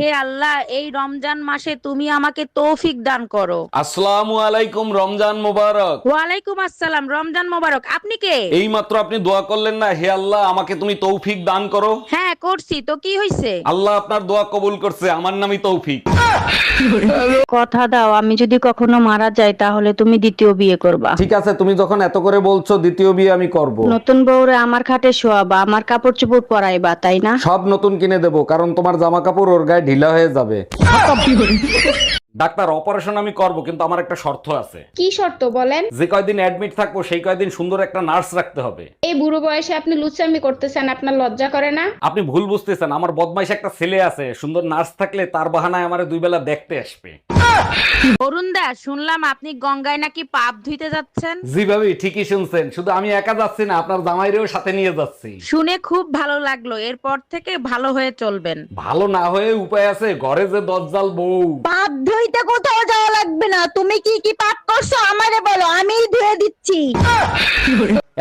হে আল্লাহ এই রমজান মাসে তুমি আমাকে তৌফিক দান করো। আসসালামু আলাইকুম রমজান মোবারক। ওয়ালাইকুম আসসালাম রমজান মোবারক। আপনি কে? এই মাত্র আপনি দোয়া করলেন না হে আল্লাহ আমাকে তুমি তৌফিক দান করো? হ্যাঁ করছি। তো কি হইছে? আল্লাহ আপনার দোয়া কবুল করছে আমার নামই তৌফিক। কথা দাও আমি যদি কখনো মারা যাই তাহলে তুমি দ্বিতীয় বিয়ে করবা। ঠিক আছে তুমি যখন এত করে বলছো দ্বিতীয় বিয়ে আমি করব। নতুন বউরে আমার খাটে শোয়াবা আমার কাপড় চোপড় পরাইবা তাই না? সব নতুন কিনে দেবো কারণ তোমার জামা কাপড় ওর গায়ে ঢিলা হয়ে যাবে। ডাক্তার অপারেশন আমি করব কিন্তু আমার একটা শর্ত আছে। কি শর্ত বলেন? যে কয়দিন অ্যাডমিট থাকব সেই কয়দিন সুন্দর একটা নার্স রাখতে হবে। এই বুড়ো বয়সে আপনি লুচ্চামি করতেছেন আপনার লজ্জা করে না? আপনি ভুল বুঝতেছেন আমার বদমাইশ একটা ছেলে আছে সুন্দর নার্স থাকলে তার বাহানায় আমার দুই বেলা দেখতে আসবে। অরুণ দা শুনলাম আপনি গঙ্গায় নাকি পাপ ধুইতে যাচ্ছেন। জি ভাবি ঠিকই শুনছেন। শুধু আমি একা যাচ্ছি না আপনার জামাইরেও সাথে নিয়ে যাচ্ছি। শুনে খুব ভালো লাগল এরপর থেকে ভালো হয়ে চলবেন। ভালো না হয়ে উপায় আছে ঘরে যে দজ্জাল বউ। পাপ ধুইতে কোথাও যাওয়া লাগবে না। তুমি কি কি পাপ করছ? আমারে বলো আমিই ধুয়ে দিচ্ছি।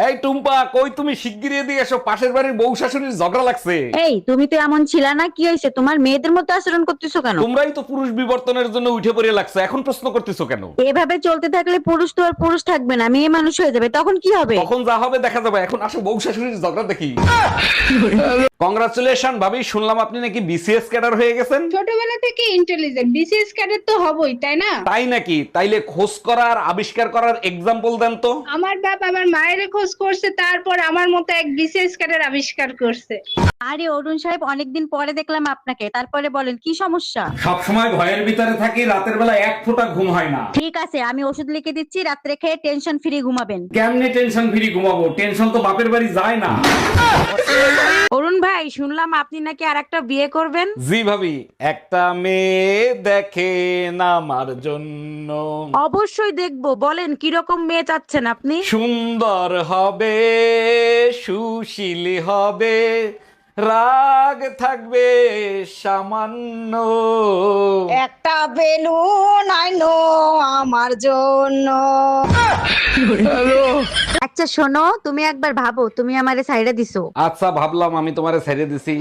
এই টুম্পা কই তুমি? শিগগিরি দিয়ে এসো। পাশের বাড়ির বউ শাশুড়ির ঝগড়া লাগছে। এই তুমি তো এমন ছিলা না কি হয়েছে? তোমার মেয়েদের মতো আচরণ করতেছো কেন? তোমরাই তো পুরুষ বিবর্তনের জন্য উঠে পড়ে লাগছে। এখন প্রশ্ন করতেছো কেন? এভাবে চলতে থাকলে পুরুষ তো আর পুরুষ থাকবে না মেয়ে মানুষ হয়ে যাবে। তখন কি হবে? তখন যা হবে দেখা যাবে। এখন আসো বউ শাশুড়ির ঝগড়া দেখি। কংগ্রাচুলেশন ভাবি। শুনলাম আপনি নাকি বিসিএস ক্যাডার হয়ে গেছেন। ছোটবেলা থেকে ইন্টেলিজেন্ট বিসিএস ক্যাডেট তো হবই তাই না? তাই নাকি? তাইলে খোঁজ করার আবিষ্কার করার এক্সাম্পল দেন তো। আমার বাপ আমার মায়ের খোঁজ করছে তারপর আমার মতো এক বিসিএস ক্যাডেট আবিষ্কার করছে। আরে অরুণ সাহেব অনেকদিন পরে দেখলাম আপনাকে তারপরে বলেন কি সমস্যা? সব সময় ভয়ের ভিতরে থাকি রাতের বেলা এক ফোঁটা ঘুম হয় না। ঠিক আছে আমি ওষুধ লিখে দিচ্ছি রাত্রে খেয়ে টেনশন ফ্রি ঘুমাবেন। কেমনে টেনশন ফ্রি ঘুমাবো? টেনশন তো বাপের বাড়ি যায় না। ভাই শুনলাম আপনি নাকি আর একটা বিয়ে করবেন। জি ভাবি একটা মেয়ে দেখেন আমার জন্য। অবশ্যই দেখব বলেন কীরকম মেয়ে চাচ্ছেন আপনি? সুন্দর হবে সুশীল হবে রাগ থাকবে সামান্য। একটা বেলুন আইনো আমার জন্য। আচ্ছা শোনো তুমি একবার ভাবো তুমি আমার সাইডে দিছো। আচ্ছা ভাবলাম আমি তোমার সাইডে দিছি।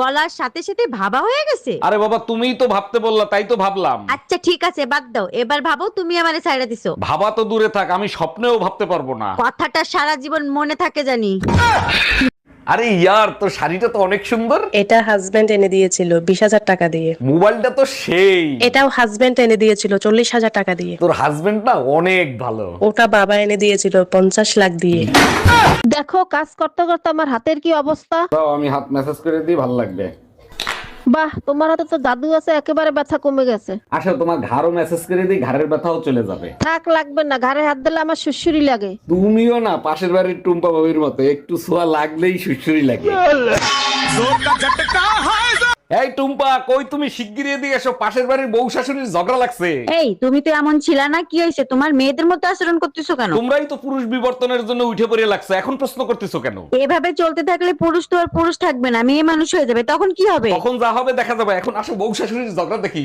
বলার সাথে সাথে ভাবা হয়ে গেছে। আরে বাবা তুমিই তো ভাবতে বললা তাই তো ভাবলাম। আচ্ছা ঠিক আছে বাদ দাও। এবার ভাবো তুমি আমার সাইডে দিছো। ভাবা তো দূরে থাক আমি স্বপ্নেও ভাবতে পারব না। কথাটা সারা জীবন মনে থাকে জানি। আরে ইয়ার তো শাড়িটা তো অনেক সুন্দর। এটা হাজবেন্ড এনে দিয়েছিল বিশ হাজার টাকা দিয়ে। মোবাইলটা তো সেই। এটাও হাজবেন্ড এনে দিয়েছিল চল্লিশ হাজার টাকা দিয়ে। তোর হাজবেন্ড না অনেক ভালো। ওটা বাবা এনে দিয়েছিল পঞ্চাশ লাখ দিয়ে। দেখো কাজ করতে করতে আমার হাতের কি অবস্থা? আমি হাত মেসেজ করে দিই ভালো লাগবে। বাহ তোমার হাতে তো জাদু আছে একেবারে ব্যথা কমে গেছে। আসলে তোমার ঘাড়ও মেসেজ করে দিই ঘাড়ের ব্যথাও চলে যাবে। থাক লাগবে না ঘাড়ে হাত দিলে আমার সুসুরি লাগে। তুমিও না পাশের বাড়ির টুম্পা বাবির মতো একটু ছোঁয়া লাগলেই সুসুরি লাগে। টুম্পা কই তুমি? শিগগিরই এদিকে এসো। পাশের বাড়ির বউ শাশুড়ির ঝগড়া লাগছে। এই তুমি তো এমন ছিলা না কি হয়েছে? তোমার মেয়েদের মতো আচরণ করতেছো কেন? তোমরাই তো পুরুষ বিবর্তনের জন্য উঠে পড়ে লাগছে। এখন প্রশ্ন করতেছো কেন? এভাবে চলতে থাকলে পুরুষ তো আর পুরুষ থাকবে না মেয়ে মানুষ হয়ে যাবে। তখন কি হবে? তখন যা হবে দেখা যাবে। এখন আসো বউ শাশুড়ির ঝগড়া দেখি।